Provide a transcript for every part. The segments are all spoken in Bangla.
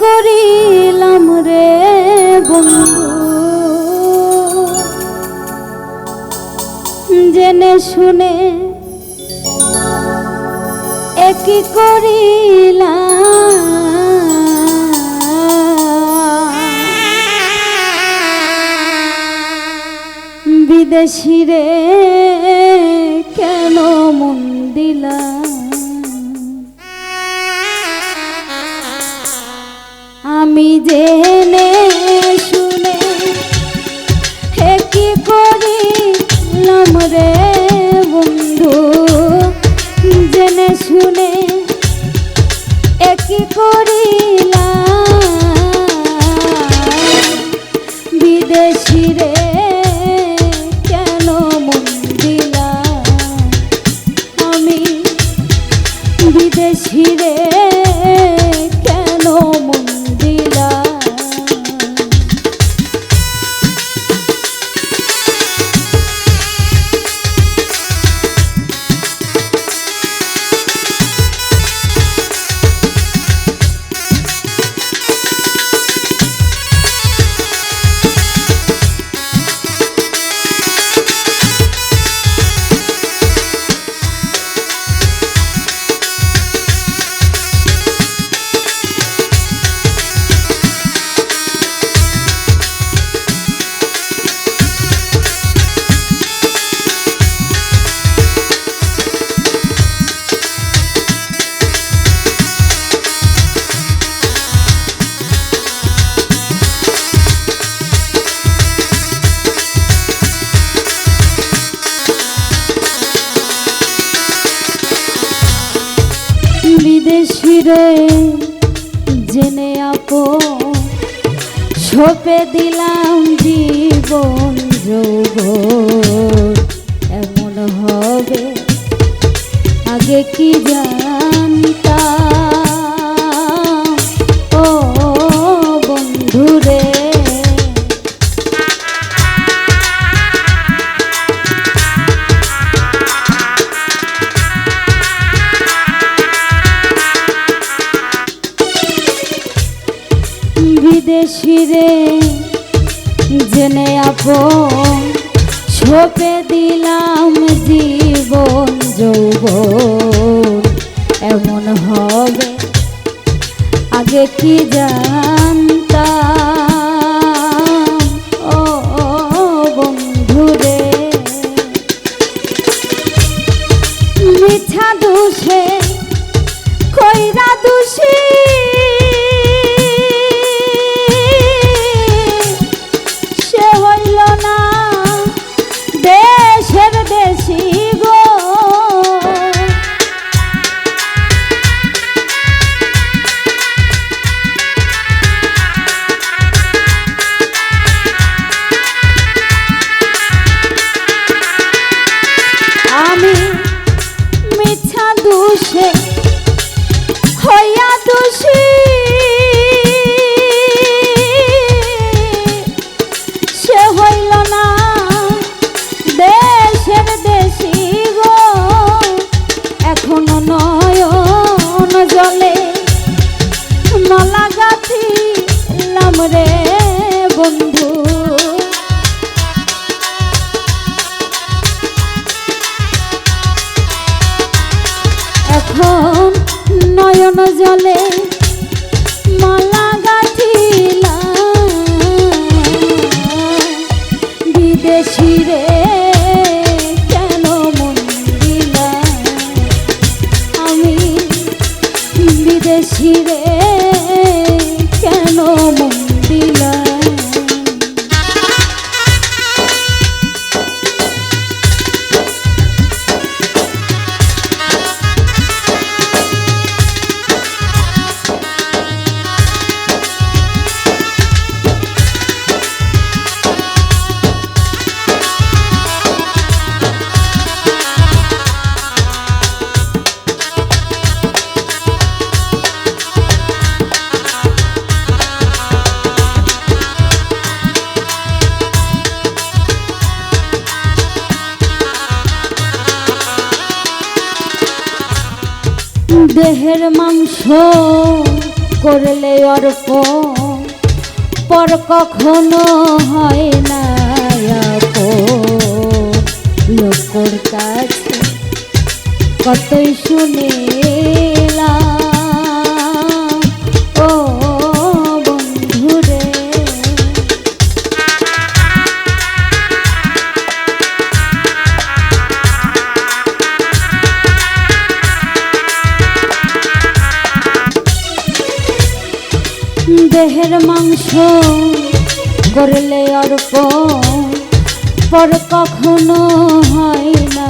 করিলাম রে বন্ধু। জেনে শুনে একই করিলাম। বিদেশি রে কেন মন দিলাম সপে দিলাম জীবন যোগ। এমন হবে আগে কি জানতাম? জেনে আপন ছোপে দিলাম জীবন যৌবন। এমন হবে, আগে কি জানতাম? ও বন্ধুরে মিঠা দোষে, কইরা দোষী। করলে অর্প। পর কখনো হয় না লোকর কাছে কতই শুনে দেহের মাংস করলে অর্প পর কখনো হয় না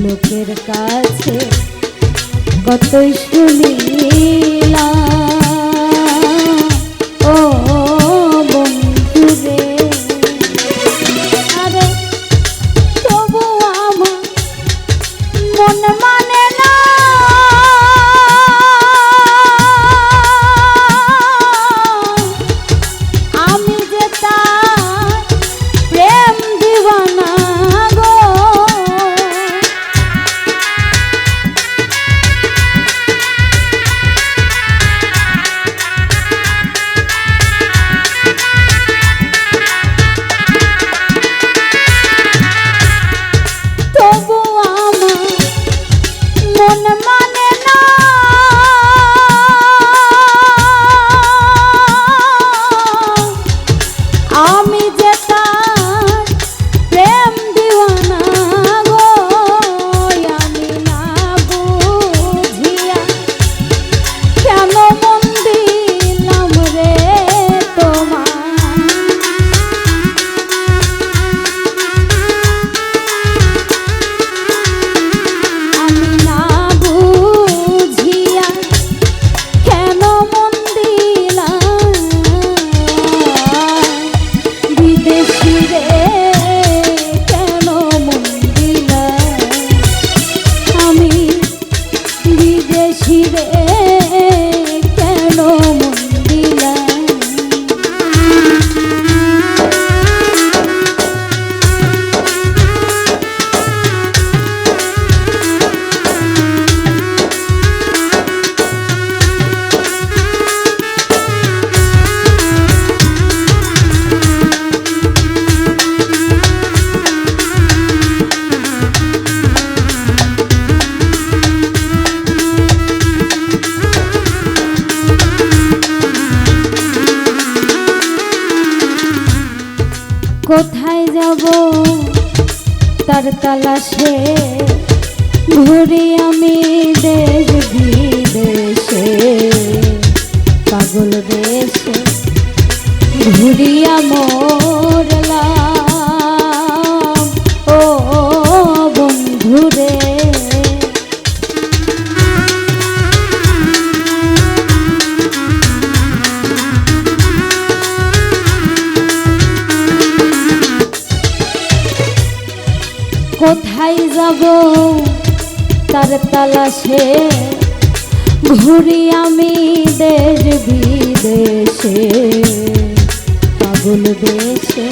লোকের কাছে কতই শুনিলাম বেশি রে আমি দেশ বিদেশে পাগল দেশে ঘুরিয়া মোর তালাশে ঘুরি আমি দেশ বিদেশে। পাগল দেশে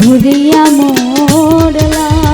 ঘুরি আমার লা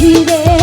ঘিরে